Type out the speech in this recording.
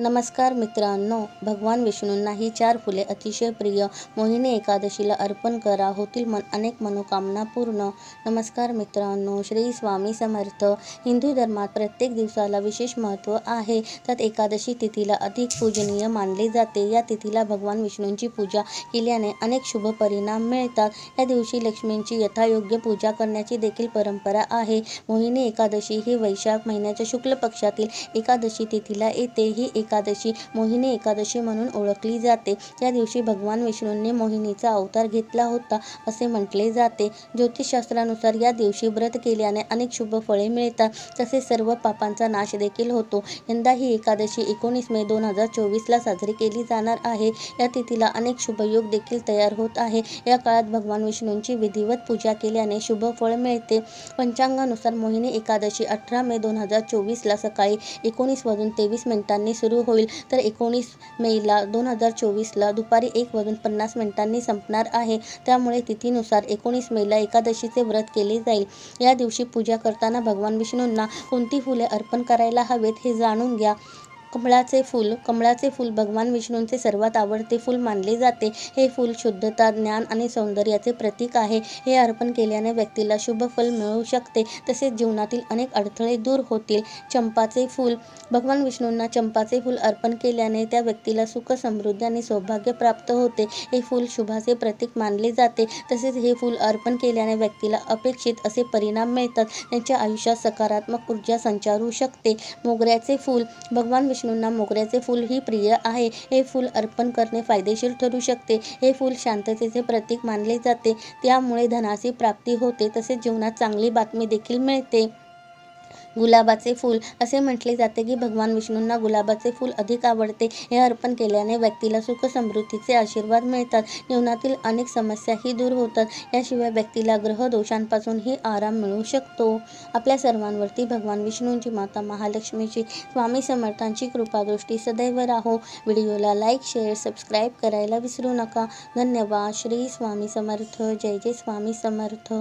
नमस्कार मित्रांनो भगवान विष्णूंना ही चार फुले अतिशय प्रिय. मोहिनी एकादशीला अर्पण करा. होतील मन अनेक मनोकामना पूर्ण. नमस्कार मित्रांनो श्री स्वामी समर्थ. हिंदू धर्मात प्रत्येक दिवसाला विशेष महत्त्व आहे. त्यात एकादशी तिथीला अधिक पूजनीय मानले जाते. या तिथीला भगवान विष्णूंची पूजा केल्याने अनेक शुभ परिणाम मिळतात. या दिवशी लक्ष्मींची यथायोग्य पूजा करण्याची देखील परंपरा आहे. मोहिनी एकादशी ही वैशाख महिन्याच्या शुक्ल पक्षातील एकादशी तिथीला येते. ही एक एकादशी मोहिनी एकादशी म्हणून ओळखली जाते. या दिवशी भगवान विष्णूंनी मोहिनीचा अवतार घेतला होता असे म्हटले जाते. ज्योतिषशास्त्रानुसार या दिवशी व्रत केल्याने अनेक शुभ फळे मिळतात. तसेच सर्व पापांचा नाश देखील होतो. यंदा ही एकादशी एकोणीस मे दोन हजार चोवीसला साजरी केली जाणार आहे. या तिथीला अनेक शुभयोग देखील तयार होत आहे. या काळात भगवान विष्णूंची विधिवत पूजा केल्याने शुभ फळ मिळते. पंचांगानुसार मोहिनी एकादशी अठरा मे दोन हजार चोवीसला सकाळी एकोणीस वाजून तेवीस मिनिटांनी सुरू होईल. तर एकोणीस मेला दोन हजार चोवीसला दुपारी एक वाजून पन्नास मिनिटांनी संपणार आहे. त्यामुळे तिथीनुसार एकोणीस मेला एकादशीचे व्रत केले जाईल. या दिवशी पूजा करताना भगवान विष्णूंना कोणती फुले अर्पण करायला हवेत हे जाणून घ्या. कमळाचे फूल कमळाचे फूल भगवान विष्णूंचे सर्वात आवडते फूल मानले जाते. हे फूल शुद्धता ज्ञान आणि सौंदर्याचे प्रतीक आहे. हे अर्पण केल्याने व्यक्तीला शुभ फल मिळू शकते. तसेच जीवनातील अनेक अडथळे दूर होतील. चंपाचे फूल भगवान विष्णूंना चंपाचे फूल अर्पण केल्याने त्या व्यक्तीला सुख समृद्धी आणि सौभाग्य प्राप्त होते. हे फूल शुभाचे प्रतीक मानले जाते. तसेच हे फूल अर्पण केल्याने व्यक्तीला अपेक्षित असे परिणाम मिळतात. त्यांच्या आयुष्यात सकारात्मक ऊर्जा संचारू शकते. मोगऱ्याचे फूल भगवान विष्णूंना मोगऱ्याचे फूल ही प्रिय आहे. हे फूल अर्पण करणे फायदेशीर ठरू शकते. हे फूल शांततेचे प्रतीक मानले जाते. त्यामुळे धनाची प्राप्ती होते. तसेच जीवनात चांगली बातमी देखील मिळते. गुलाबाचे फूल. असे म्हटले जाते की भगवान विष्णूंना गुलाबाचे फूल अधिक आवडते. हे अर्पण केल्याने व्यक्तीला सुख समृद्धीचे आशीर्वाद मिळतात. जीवनातील अनेक समस्याही दूर होतात. याशिवाय व्यक्तीला ग्रह दोषांपासूनही आराम मिळू शकतो. आपल्या सर्वांवरती भगवान विष्णूंची माता महालक्ष्मीची स्वामी समर्थांची कृपादृष्टी सदैव राहो. व्हिडिओला लाईक शेअर सबस्क्राईब करायला विसरू नका. धन्यवाद. श्री स्वामी समर्थ. जय जय स्वामी समर्थ.